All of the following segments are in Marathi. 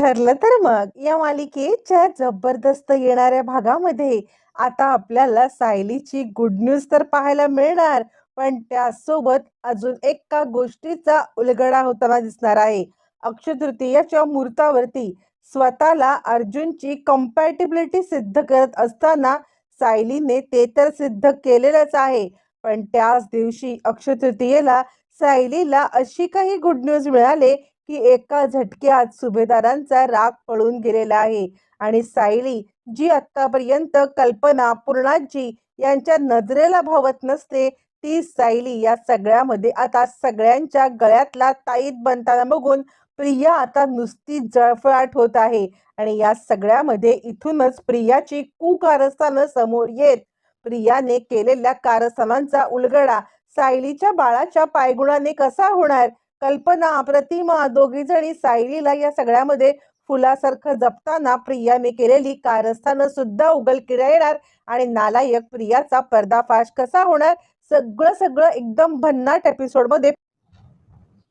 ठरलं तर मग. या मालिकेच्या जबरदस्त येणाऱ्या भागामध्ये आता आपल्याला सायलीची गुड न्यूज तर पाहायला मिळणार पण त्यासोबत अजून एका गोष्टीचा उलगडा होताना दिसणार आहे. अक्षय तृतीयाच्या मुहूर्तावरती स्वतःला अर्जुनची कम्पॅटिबिलिटी सिद्ध करत असताना सायलीने ते तर सिद्ध केलेलंच आहे पण त्याच दिवशी अक्षय तृतीयेला सायलीला अशी काही गुड न्यूज मिळाले की एका झटक्यात सुभेदारांचा राग पळून गेलेला आहे. आणि सायली जी आतापर्यंत कल्पना पूर्णाजी यांच्या नजरेला भावत नसते ती सायली या सगळ्यामध्ये आता सगळ्यांच्या गळ्यातला ताईत बनताना बघून प्रिया आता नुसती जळफळाट होत आहे. आणि या सगळ्यामध्ये इथूनच प्रियाची कुकारस्थानं समोर येत. प्रियाने केलेल्या कारस्थानांचा उलगडा सायलीच्या बाळाच्या पायगुणाने कसा होणार? कल्पना प्रतिमा दोघी जणी सायलीला या सगळ्यामध्ये फुलासारखं जपताना प्रियाने केलेली कारस्थानं सुद्धा उघडकीला येणार आणि नालायक प्रियाचा पर्दाफाश कसा होणार? सगळं सगळं एकदम भन्नाट एपिसोडमध्ये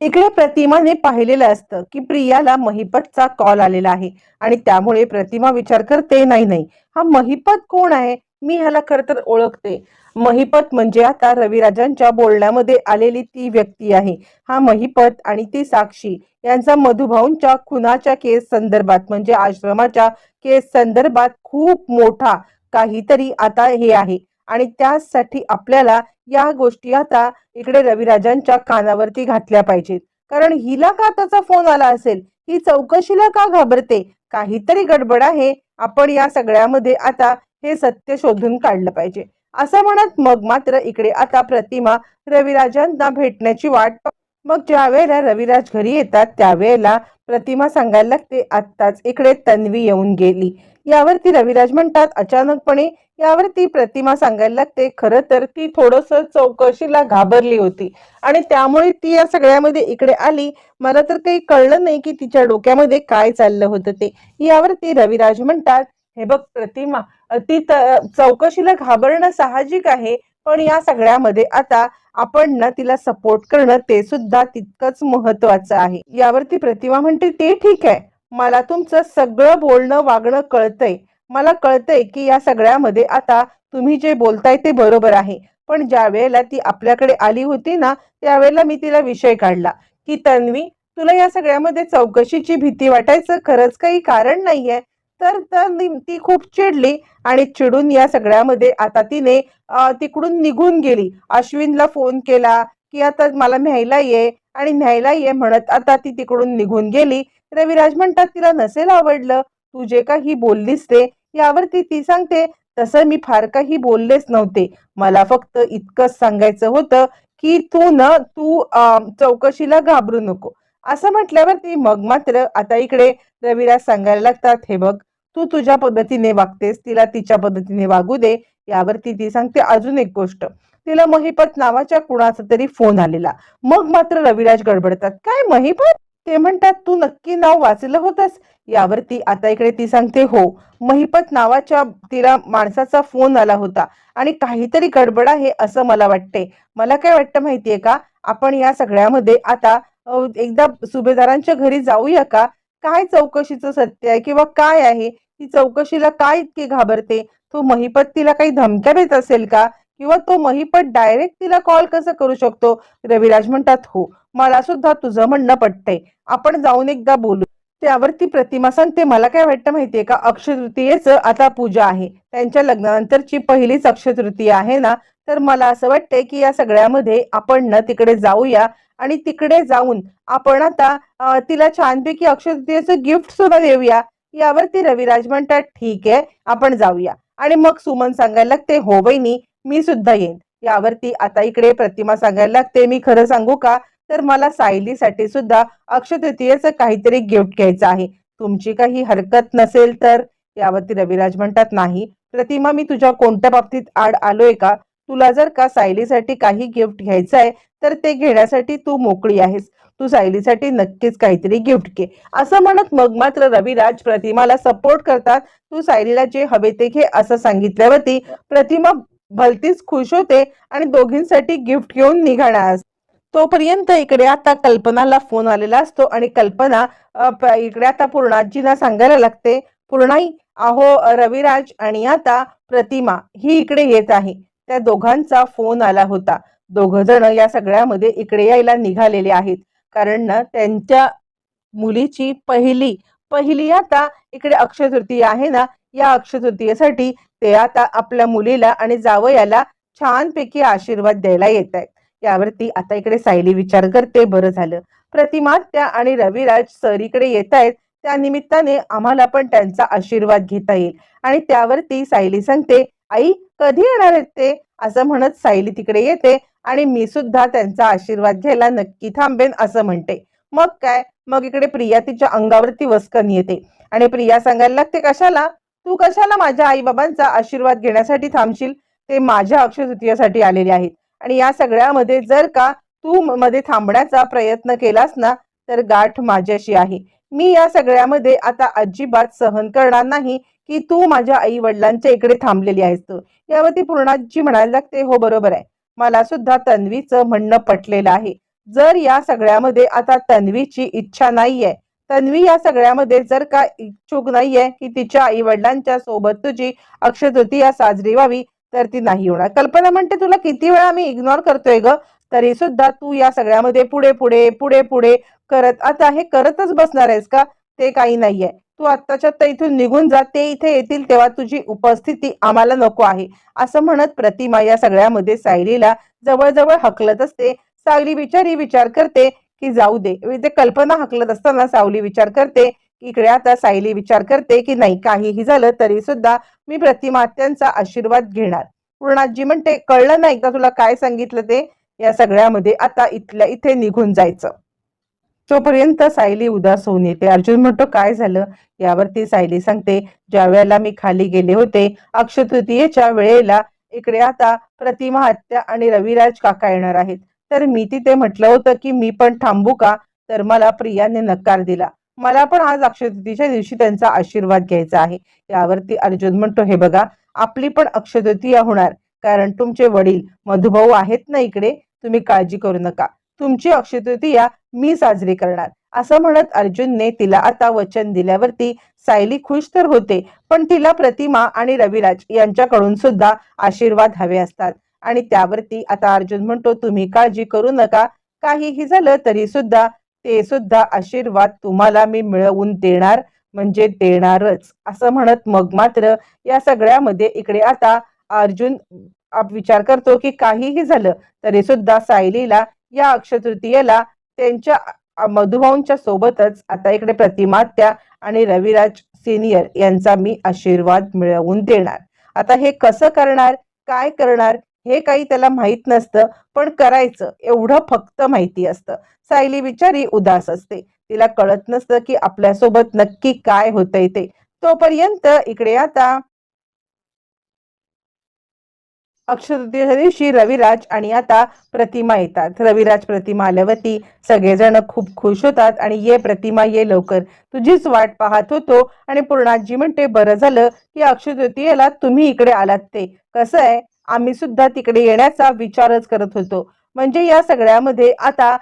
इकडे प्रतिमाने पाहिलेलं असतं की प्रियाला महिपतचा कॉल आलेला आहे आणि त्यामुळे प्रतिमा विचार करते नाही नाही हा महिपत कोण आहे? मी ह्याला खर तर ओळखते. महिपत म्हणजे आता रविराजांच्या बोलण्यामध्ये आलेली ती व्यक्ती आहे. हा महिपत आणि ती साक्षी यांचा मधुभाऊंच्या खुनाच्या केस संदर्भात म्हणजे आश्रमाच्या केस संदर्भात खूप मोठा काहीतरी आता हे आहे. आणि त्यासाठी आपल्याला या गोष्टी आता इकडे रविराजांच्या कानावरती घातल्या पाहिजेत. कारण हिला का त्याचा फोन आला असेल? ही चौकशीला का घाबरते? काहीतरी गडबड आहे. आपण या सगळ्यामध्ये आता हे सत्य शोधून काढलं पाहिजे. असं म्हणत मग मात्र इकडे आता प्रतिमा रविराजांना भेटण्याची वाट मग ज्या वेळेला रविराज घरी येतात त्यावेळेला प्रतिमा सांगायला लागते आत्ताच इकडे तन्वी येऊन गेली. यावरती रविराज म्हणतात अचानकपणे यावरती प्रतिमा सांगायला लागते खरं तर ती थोडस चौकशीला घाबरली होती. आणि त्यामुळे ती या सगळ्यामध्ये इकडे आली. मला तर काही कळलं नाही की तिच्या डोक्यामध्ये काय चाललं होतं ते. यावरती रविराज म्हणतात हे बघ प्रतिमा ती चौकशीला घाबरणं साहजिक आहे पण या सगळ्यामध्ये आता आपण ना तिला सपोर्ट करणं ते सुद्धा तितकंच महत्वाचं आहे. यावरती प्रतिमा म्हणते ते ठीक आहे. मला तुमचं सगळं बोलणं वागणं कळतंय. मला कळतंय की या सगळ्यामध्ये आता तुम्ही जे बोलताय ते बरोबर आहे. पण ज्या वेळेला ती आपल्याकडे आली होती ना त्यावेळेला मी तिला विषय काढला की तन्वी तुला या सगळ्यामध्ये चौकशीची भीती वाटायचं खरंच काही कारण नाहीये? तर तर ती- ती खूप चिडली आणि चिडून या सगळ्यामध्ये आता तिने तिकडून निघून गेली. अश्विनला फोन केला की आता मला न्यायला ये आणि न्यायला ये म्हणत आता ती तिकडून निघून गेली. रविराज म्हणतात तिला नसेल आवडलं. तू जे काही बोललीस ते यावरती ती सांगते. तसं मी फार काही बोललेच नव्हते. मला फक्त इतकंच सांगायचं होतं की तू न तू चौकशीला घाबरू नको. असं म्हटल्यावरती मग मात्र आता इकडे रविराज सांगायला लागतात हे बघ तू तुझ्या पद्धतीने वागतेस तिला तिच्या पद्धतीने वागू दे यावरती ती सांगते अजून एक गोष्ट. तिला महिपत नावाच्या कुणाचा तरी फोन आलेला. मग मात्र रविराज गडबडतात. काय महिपत? ते म्हणतात तू नक्की नाव वाचलं होतंस? यावरती आता इकडे ती सांगते हो महिपत नावाच्या तिला माणसाचा फोन आला होता आणि काहीतरी गडबड आहे असं मला वाटते. मला काय वाटतं माहितीये का? आपण या सगळ्यामध्ये आता एकदा सुभेदारांच्या घरी जाऊया का? काय चौकशीचं सत्य आहे किंवा काय आहे? ती चौकशीला काय इतकी घाबरते? तो महिपत तिला काही धमक्या देत असेल का? किंवा तो महिपत डायरेक्ट तिला कॉल कसं करू शकतो? रविराज म्हणतात हो मला सुद्धा तुझं म्हणणं पटतंय. आपण जाऊन एकदा बोलू. त्यावरती प्रतिमा सांगते मला काय वाटतं माहितीये का? अक्षय तृतीयेचं आता पूजा आहे. त्यांच्या लग्नानंतरची पहिलीच अक्षय तृतीया आहे ना? तर मला असं वाटतंय की या सगळ्यामध्ये आपण ना तिकडे जाऊया आणि तिकडे जाऊन आपण आता तिला छानपैकी अक्षय तृतीयेचं गिफ्ट सुद्धा देऊया. यावरती रविराज म्हणतात ठीक आहे आपण जाऊया. आणि मग सुमन सांगायला लागते हो बहिणी मी सुद्धा येईन. यावरती आता इकडे प्रतिमा सांगायला लागते मी खरं सांगू का? तर मला सायलीसाठी सुद्धा अक्षय तृतीयेचं काहीतरी गिफ्ट घ्यायचं आहे. तुमची काही हरकत नसेल तर. यावरती रविराज म्हणतात नाही प्रतिमा मी तुझ्या कोणत्या बाबतीत आड आलोय का? तुला जर का सायलीसाठी काही गिफ्ट घ्यायचं आहे तर ते घेण्यासाठी तू मोकळी आहेस. तू सायलीसाठी नक्कीच काहीतरी गिफ्ट घे. असं म्हणत मग मात्र रविराज प्रतिमाला सपोर्ट करतात. तू सायलीला जे हवे ते घे असं सांगितल्यावरती प्रतिमा भलतीच खुश होते आणि दोघींसाठी गिफ्ट घेऊन निघाणार. तोपर्यंत इकडे आता कल्पनाला फोन आलेला असतो आणि कल्पना इकडे आता पूर्णाजीना सांगायला लागते पूर्णाई अहो रविराज आणि आता प्रतिमा ही इकडे येत आहे. त्या दोघांचा फोन आला होता. दोघ जण या सगळ्यामध्ये इकडे यायला निघालेले आहेत. कारण ना त्यांच्या मुलीची पहिली पहिली आता इकडे अक्षय तृतीय आहे ना या अक्षय तृतीयेसाठी ते आता आपल्या मुलीला आणि जावयाला छानपैकी आशीर्वाद द्यायला येत आहेत. यावरती आता इकडे सायली विचार करते बरं झालं. प्रतिमा त्या आणि रविराज सर इकडे येत आहेत. त्या निमित्ताने आम्हाला पण त्यांचा आशीर्वाद घेता येईल. आणि त्यावरती सायली सांगते आई कधी येणार आहेत ते? असं म्हणत सायली तिकडे येते. आणि मी सुद्धा त्यांचा आशीर्वाद घ्यायला नक्की थांबेन असं म्हणते. मग काय? मग इकडे प्रिया तिच्या अंगावरती वस्कन येते. आणि प्रिया सांगायला लागते कशाला? तू कशाला माझ्या आई बाबांचा आशीर्वाद घेण्यासाठी थांबशील? ते माझ्या अक्षय तृतीयासाठी आलेले आहेत. आणि या सगळ्यामध्ये जर का तू मध्ये थांबण्याचा प्रयत्न केलास ना तर गाठ माझ्याशी आहे. मी या सगळ्यामध्ये आता अजिबात सहन करणार नाही की तू माझ्या आई वडिलांच्या इकडे थांबलेली आहेस तू. यावरती पूर्णाजी म्हणायला लागते हो बरोबर आहे. मला सुद्धा तन्वीचं म्हणणं पटलेलं आहे. जर या सगळ्यामध्ये आता तन्वीची इच्छा नाहीये तन्वी या सगळ्यामध्ये जर का इच्छुक नाहीये की तिच्या आई वडिलांच्या सोबत तुझी अक्षय तृतीया साजरी व्हावी तर ती नाही होणार. कल्पना म्हणते तुला किती वेळा मी इग्नोर करतोय ग तरी सुद्धा तू या सगळ्यामध्ये पुढे पुढे पुढे पुढे करत आता हे करतच बसणार आहेस का? ते काही नाहीये. तू आत्ताच्या आत्ता इथून निघून जा ते इथे येतील तेव्हा तुझी उपस्थिती आम्हाला नको आहे. असं म्हणत प्रतिमा या सगळ्यामध्ये सायलीला जवळजवळ हकलत असते. सावली बिचारी विचार करते की जाऊ दे. ते कल्पना हकलत असताना सावली विचार करते की इकडे आता सायली विचार करते की नाही काहीही झालं तरी सुद्धा मी प्रतिमा त्यांचा आशीर्वाद घेणार. पूर्णाजी म्हणते कळलं नाही का तुला काय सांगितलं ते? या सगळ्यामध्ये आता इथल्या इथे निघून जायचं. तोपर्यंत सायली उदास होऊन येते. अर्जुन म्हणतो काय झालं? यावरती सायली सांगते ज्या वेळेला मी खाली गेले होते अक्षय तृतीयेच्या वेळेला इकडे आता प्रतिमा हत्या आणि रविराज काका येणार आहेत. तर मी तिथे म्हटलं होतं की मी पण थांबू का? तर मला प्रियाने नकार दिला. मला पण आज अक्षतृतीच्या दिवशी त्यांचा आशीर्वाद घ्यायचा आहे. यावरती अर्जुन म्हणतो हे बघा आपली पण अक्षतृतीया होणार. कारण तुमचे वडील मधुभाऊ आहेत ना इकडे? तुम्ही काळजी करू नका. तुमची अक्षतृतीया मी साजरी करणार. असं म्हणत अर्जुनने तिला आता वचन दिल्यावरती सायली खुश तर होते पण तिला प्रतिमा आणि रविराज यांच्याकडून सुद्धा आशीर्वाद हवे असतात. आणि त्यावरती आता अर्जुन म्हणतो तुम्ही काळजी करू नका. काहीही झालं तरी सुद्धा ते सुद्धा आशीर्वाद तुम्हाला मी मिळवून देणार म्हणजे देणारच. असं म्हणत मग मात्र या सगळ्यामध्ये इकडे आता अर्जुन आप- विचार करतो की काहीही झालं तरी सुद्धा सायलीला या अक्षतृतीयेला त्यांच्या मधुभाऊंच्या सोबतच आता इकडे प्रतिमा त्या आणि रविराज सिनियर यांचा मी आशीर्वाद मिळवून देणार. आता हे कसं करणार काय करणार हे काही त्याला माहीत नसतं पण करायचं एवढं फक्त माहिती असतं. सायली बिचारी उदास असते. तिला कळत नसतं की आपल्यासोबत नक्की काय होतंय ते. तोपर्यंत इकडे आता अक्षय तृतीयेच्या दिवशी रविराज आणि आता प्रतिमा येतात. रविराज प्रतिमा आल्यावरती सगळेजण खूप खुश होतात आणि ये प्रतिमा ये लवकर. तुझीच वाट पाहत होतो आणि पूर्णाजी म्हणते बरं झालं की अक्षतृतीयेला तुम्ही इकडे आलात ते. कसं आहे? आम्ही सुद्धा तिकडे येण्याचा विचारच करत होतो. म्हणजे या सगळ्यामध्ये आता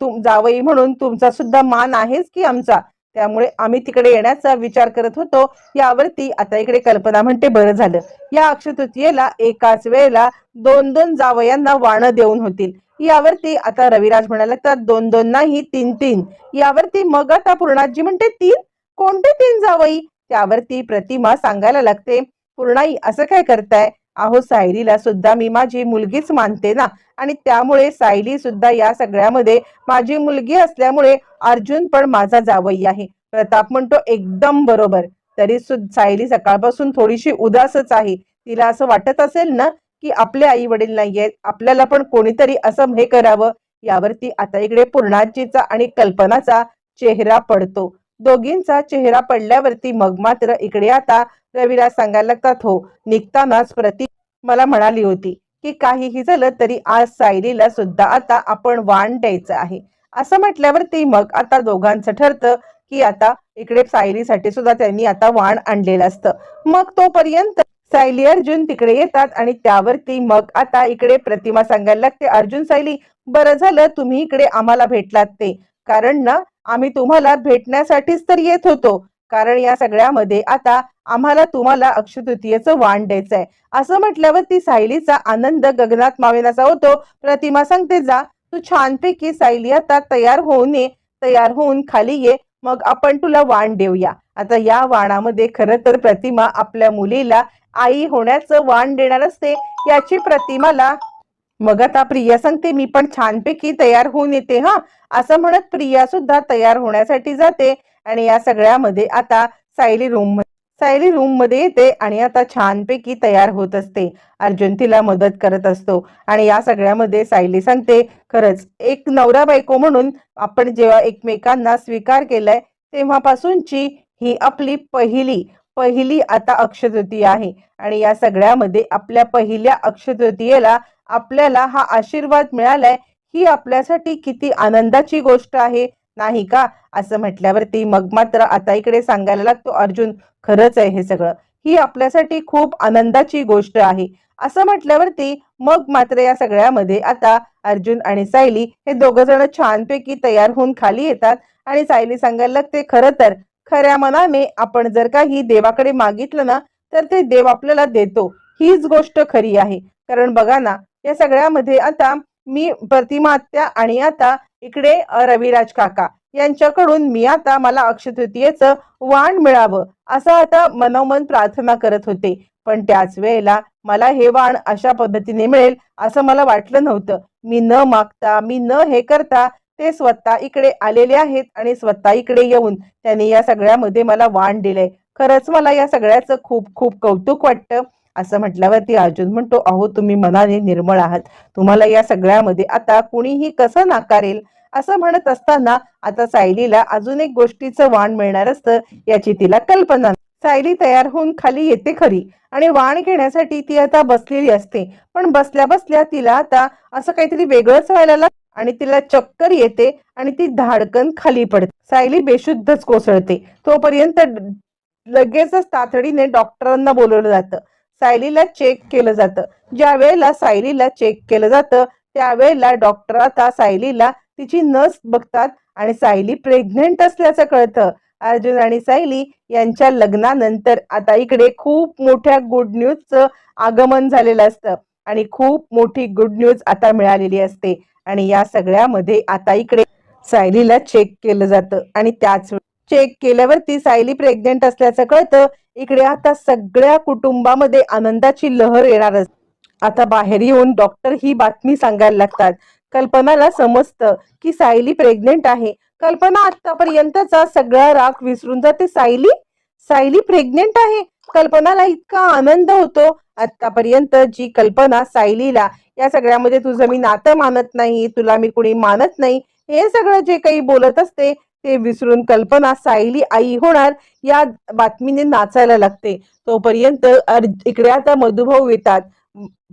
तुम जावई म्हणून तुमचा सुद्धा मान आहेच की आमचा? त्यामुळे आम्ही तिकडे येण्याचा विचार करत होतो. यावरती आता इकडे कल्पना म्हणते बरं झालं. या अक्षय तृतीयेला एकाच वेळेला दोन दोन जावयांना वाण देऊन होतील. यावरती आता रविराज म्हणाला तर दोन दोन नाही तीन तीन. यावरती मग आता पूर्णाजी म्हणते तीन? कोणते तीन जावई? त्यावरती प्रतिमा सांगायला लागते पूर्णाई असं काय करताय? अहो सायलीला सुद्धा मी माझी मुलगीच मानते ना. आणि त्यामुळे सायली सुद्धा या सगळ्यामध्ये माझी मुलगी असल्यामुळे अर्जुन पण माझा जावई आहे. प्रताप म्हणतो एकदम बरोबर. तरी सुद्धा सायली सकाळपासून थोडीशी उदासच आहे. तिला असं वाटत असेल ना की आपले आई वडील नाहीयेत आपल्याला पण कोणीतरी असं हे करावं. यावरती आता इकडे पूर्णाजीचा आणि कल्पनाचा चेहरा पडतो. दोघींचा चेहरा पडल्यावरती मग मात्र इकडे आता रविराज सांगायला लागतात हो. निघतानाच प्रति मला म्हणाली होती की काहीही झालं तरी आज सायलीला सुद्धा आता आपण वाण द्यायचं आहे. असं म्हटल्यावरती मग आता दोघांचं ठरतं की आता इकडे सायलीसाठी सुद्धा त्यांनी आता वाण आणलेलं असतं. मग तोपर्यंत सायली अर्जुन तिकडे येतात आणि त्यावरती मग आता इकडे प्रतिमा सांगायला लागते अर्जुन सायली बरं झालं तुम्ही इकडे आम्हाला भेटलात ते. कारण ना आम्ही तुम्हाला भेटण्यासाठीच तर येत होतो. कारण या सगळ्यामध्ये आता आम्हाला तुम्हाला अक्षतृतीयेचं वाण द्यायचं आहे. असं म्हटल्यावर ती सायलीचा आनंद गगनात मावेनाचा होतो. प्रतिमा सांगते जा तू छानपैकी सायली आता तयार होऊन ये तयार होऊन खाली ये मग आपण तुला वाण देऊया. आता या वाणामध्ये खरं तर प्रतिमा आपल्या मुलीला आई होण्याचं वाण देणार असते. याची प्रतिमाला मग आता प्रिया सांगते मी पण छानपैकी तयार होऊन येते हा. असं म्हणत प्रिया सुद्धा तयार होण्यासाठी जाते आणि या सगळ्यामध्ये आता सायली रूम सायली रूममध्ये येते आणि आता छानपैकी तयार होत असते. अर्जुन तिला मदत करत असतो आणि या सगळ्यामध्ये सायली सांगते खरंच एक नवरा बायको म्हणून आपण जेव्हा एकमेकांना स्वीकार केलाय तेव्हापासूनची ही आपली पहिली पहिली आता अक्षतृतीय आहे. आणि या सगळ्यामध्ये आपल्या पहिल्या अक्षतृतीयेला आपल्याला हा आशीर्वाद मिळालाय ही आपल्यासाठी किती आनंदाची गोष्ट आहे. नाही का? असं म्हटल्यावरती मग मात्र आता इकडे सांगायला लागतो अर्जुन खरंच आहे हे सगळं. ही आपल्यासाठी खूप आनंदाची गोष्ट आहे. असं म्हटल्यावरती मग मात्र या सगळ्यामध्ये आता अर्जुन आणि सायली हे दोघ जण छानपैकी तयार होऊन खाली येतात आणि सायली सांगायला लागते खरं तर खऱ्या मनाने आपण जर काही देवाकडे मागितलं ना तर ते देव आपल्याला देतो. हीच गोष्ट खरी आहे. कारण बघा ना या सगळ्यामध्ये आता मी प्रतिमा आत्या आणि आता इकडे रविराज काका यांच्याकडून मी आता मला अक्षतृतीयेचं वाण मिळावं असं आता मनोमन प्रार्थना करत होते. पण त्याच वेळेला मला हे वाण अशा पद्धतीने मिळेल असं मला वाटलं नव्हतं. मी न मागता मी न हे करता ते स्वतः इकडे आलेले आहेत आणि स्वतः इकडे येऊन त्यांनी या सगळ्यामध्ये मला वाण दिलंय. खरंच मला या सगळ्याचं खूप खूप कौतुक वाटतं. असं म्हटल्यावरती अर्जुन म्हणतो अहो तुम्ही मनाने निर्मळ आहात. तुम्हाला या सगळ्यामध्ये आता कुणीही कसं नाकारेल? असं म्हणत असताना आता सायलीला अजून एक गोष्टीचं वाण मिळणार असतं याची तिला कल्पना सायली तयार होऊन खाली येते खरी आणि वाण घेण्यासाठी ती आता बसलेली असते. पण बसल्या बसल्या तिला आता असं काहीतरी वेगळंच व्हायला लागतं आणि तिला चक्कर येते आणि ती धाडकन खाली पडते. सायली बेशुद्धच कोसळते. तोपर्यंत लगेचच तातडीने डॉक्टरांना बोलवलं जातं. सायलीला चेक केलं जातं. ज्या वेळेला सायलीला चेक केलं जातं त्यावेळेला डॉक्टर आता सायलीला तिची नस बघतात आणि सायली प्रेग्नेंट असल्याचं कळतं. अर्जुन आणि सायली यांच्या लग्नानंतर आता इकडे खूप मोठ्या गुड न्यूजचं आगमन झालेलं असतं. आणि खूप मोठी गुड न्यूज आता मिळालेली असते. आणि या सगळ्यामध्ये आता इकडे सायलीला चेक केलं जातं. आणि त्याच चेक केल्यावरती सायली प्रेग्नेंट असल्याचं कळतं. इकडे आता सगळ्या कुटुंबामध्ये आनंदाची लहर येणार असते आता बाहेर येऊन डॉक्टर ही बातमी सांगायला लागतात. कल्पनाला समजतं की सायली प्रेग्नेंट आहे. कल्पना आतापर्यंतचा सगळा राग विसरून जाते सायली. सायली प्रेग्नेंट आहे. कल्पनाला इतका आनंद होतो. आतापर्यंत जी कल्पना सायलीला या सगळ्यामध्ये तुझं मी नातं मानत नाही तुला मी कुणी मानत नाही हे सगळं जे काही बोलत असते ते विसरून कल्पना सायली आई होणार या बातमीने नाचायला लागते. तोपर्यंत इकडे आता मधुभाऊ येतात.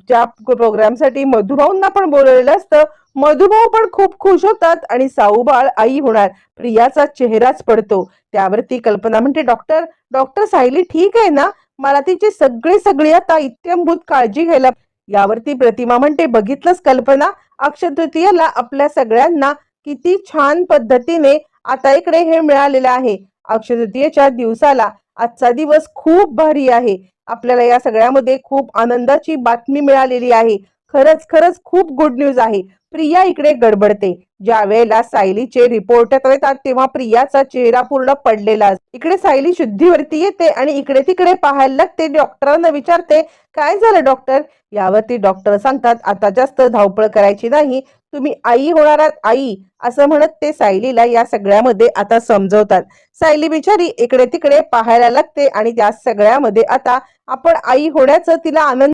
ज्या प्रोग्रामसाठी मधुभाऊंना पण बोलवलेलं असतं मधुभाऊ पण खूप खुश होतात आणि साऊबाळ आई होणार. प्रियाचा चेहराच पडतो. त्यावर ती कल्पना म्हणते डॉक्टर डॉक्टर सायली ठीक आहे ना? मला तिची सगळी सगळी आता इत्यंभूत काळजी घ्यायला यावरती प्रतिमा म्हणते बघितलंच कल्पना? अक्षय तृतीयेला आपल्या सगळ्यांना किती छान पद्धतीने आता इकडे हे मिळालेलं आहे. अक्षय तृतीयेच्या दिवसाला आजचा दिवस खूप भारी आहे. आपल्याला या सगळ्यामध्ये खूप आनंदाची बातमी मिळालेली आहे. खरंच खरंच खूप गुड न्यूज आहे. प्रिया इकडे गडबडते. ज्या वेळेला सायलीचे रिपोर्ट येतात तेव्हा प्रियाचा चेहरा पूर्ण पडलेला इकडे सायली शुद्धीवरती येते आणि इकडे तिकडे पाहायला लागते. डॉक्टरांना विचारते काय झालं डॉक्टर? यावरती डॉक्टर सांगतात आता जास्त धावपळ करायची नाही. तुम्ही आई होणार आहात आई. असं म्हणत ते सायलीला या सगळ्यामध्ये आता समजवतात. सायली बिचारी इकडे तिकडे पाहायला लागते आणि त्या सगळ्यामध्ये आता आपण आई होण्याचं तिला आनंद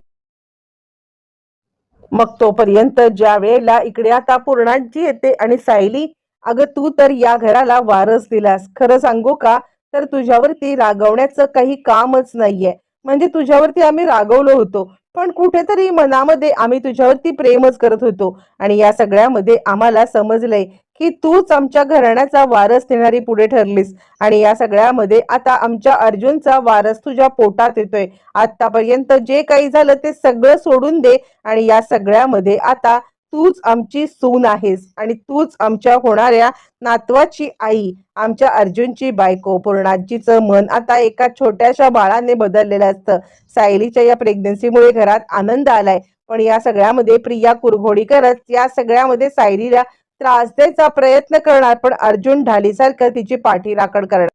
मग तोपर्यंत ज्या वेळेला इकडे आता पूर्णाजी येते आणि सायली अगं तू तर या घराला वारस दिलास. खरं सांगू का? तर तुझ्यावरती रागवण्याचं काही कामच नाहीये. म्हणजे तुझ्यावरती आम्ही रागवलो होतो पण कुठेतरी मनामध्ये आम्ही तुझ्यावरती प्रेमच करत होतो. आणि या सगळ्यामध्ये आम्हाला समजलंय की तूच आमच्या घराण्याचा वारस देणारी पुढे ठरलीस. आणि या सगळ्यामध्ये आता आमच्या अर्जुनचा वारस तुझ्या पोटात येतोय. आतापर्यंत जे काही झालं ते सगळं सोडून दे आणि या सगळ्यामध्ये आता तूच आमची सून आहेस आणि तूच आमच्या होणाऱ्या नातवाची आई. आमच्या अर्जुनची बायको. पूर्णाजीचं मन आता एका छोट्याशा बाळाने बदललेलं असतं. सायलीच्या या प्रेग्नन्सीमुळे घरात आनंद आलाय. पण या सगळ्यामध्ये प्रिया कुरघोडी करत या सगळ्यामध्ये सायलीला त्रास द्यायचा प्रयत्न करणार पण अर्जुन ढालीसारखं तिची पाठी राखण करणार.